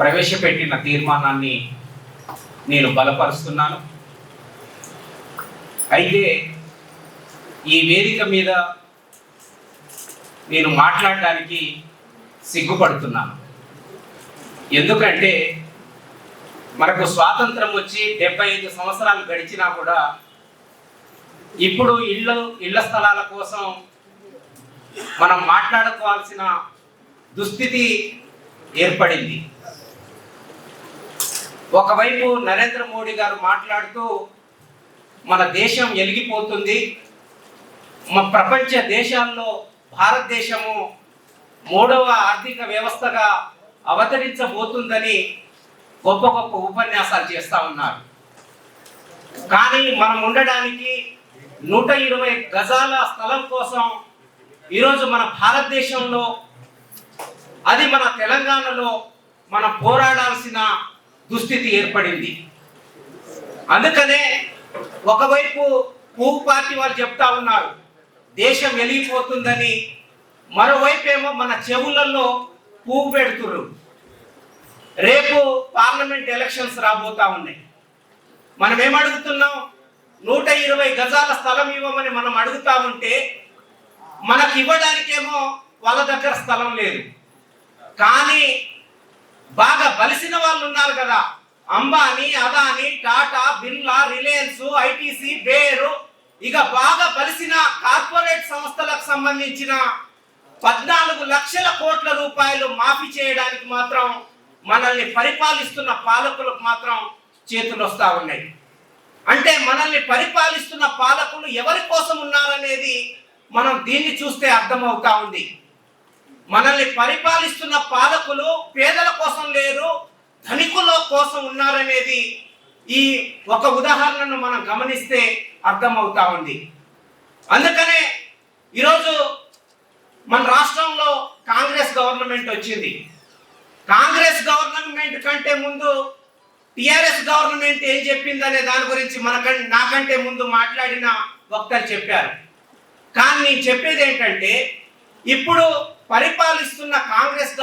ప్రవేశపెట్టిన తీర్మానాన్ని నేను బలపరుస్తున్నాను. అయితే ఈ వేదిక మీద నేను మాట్లాడడానికి సిగ్గుపడుతున్నాను. ఎందుకంటే మనకు స్వాతంత్రం వచ్చి డెబ్బై ఐదు సంవత్సరాలు గడిచినా కూడా ఇప్పుడు ఇళ్ళు ఇళ్ళ స్థలాల కోసం మనం మాట్లాడుకోవాల్సిన దుస్థితి ఏర్పడింది. ఒకవైపు నరేంద్ర మోడీ గారు మాట్లాడుతూ మన దేశం ఎలిగిపోతుంది మా ప్రపంచ దేశాల్లో భారతదేశము మూడవ ఆర్థిక వ్యవస్థగా అవతరించబోతుందని గొప్ప గొప్ప ఉపన్యాసాలు చేస్తూ ఉన్నారు. కానీ మనం ఉండడానికి నూట ఇరవై గజాల స్థలం కోసం ఈరోజు మన భారతదేశంలో అది మన తెలంగాణలో మనం పోరాడాల్సిన దుస్థితి ఏర్పడింది. అందుకనే ఒకవైపు పువ్వు పార్టీ వాళ్ళు చెప్తా ఉన్నారు దేశం వెలిగిపోతుందని మరోవైపు ఏమో మన చెవులలో పువ్వు పెడుతుర్రు. రేపు పార్లమెంట్ ఎలక్షన్స్ రాబోతా ఉన్నాయి. మనం ఏమడుగుతున్నాం నూట ఇరవై గజాల స్థలం ఇవ్వమని మనం అడుగుతా ఉంటే మనకి ఇవ్వడానికేమో వాళ్ళ దగ్గర స్థలం లేదు. కానీ ఉన్నారు కదా. అంబానీ అదానీ టాటా బిర్లా రిలయన్స్ ఐటీసీ బేరు ఇక బాగా కలిసిన కార్పొరేట్ సంస్థలకు సంబంధించిన పద్నాలుగు లక్షల కోట్ల రూపాయలు మాఫీ చేయడానికి మాత్రం మనల్ని పరిపాలిస్తున్న పాలకులకు మాత్రం చేతులు వస్తా ఉన్నాయి. అంటే మనల్ని పరిపాలిస్తున్న పాలకులు ఎవరి కోసం ఉన్నారనేది మనం దీన్ని చూస్తే అర్థమవుతా ఉంది. మనల్ని పరిపాలిస్తున్న పాలకులు పేద కోసం ఉన్నారనేది ఈ ఒక ఉదాహరణను మనం గమనిస్తే అర్థమవుతా ఉంది. అందుకనే ఈరోజు మన రాష్ట్రంలో కాంగ్రెస్ గవర్నమెంట్ వచ్చింది. కాంగ్రెస్ గవర్నమెంట్ కంటే ముందు టిఆర్ఎస్ గవర్నమెంట్ ఏం చెప్పిందనే దాని గురించి మనకంటే నాకంటే ముందు మాట్లాడిన వక్తలు చెప్పారు. కానీ నేను చెప్పేది ఏంటంటే ఇప్పుడు పరిపాలిస్తున్న కాంగ్రెస్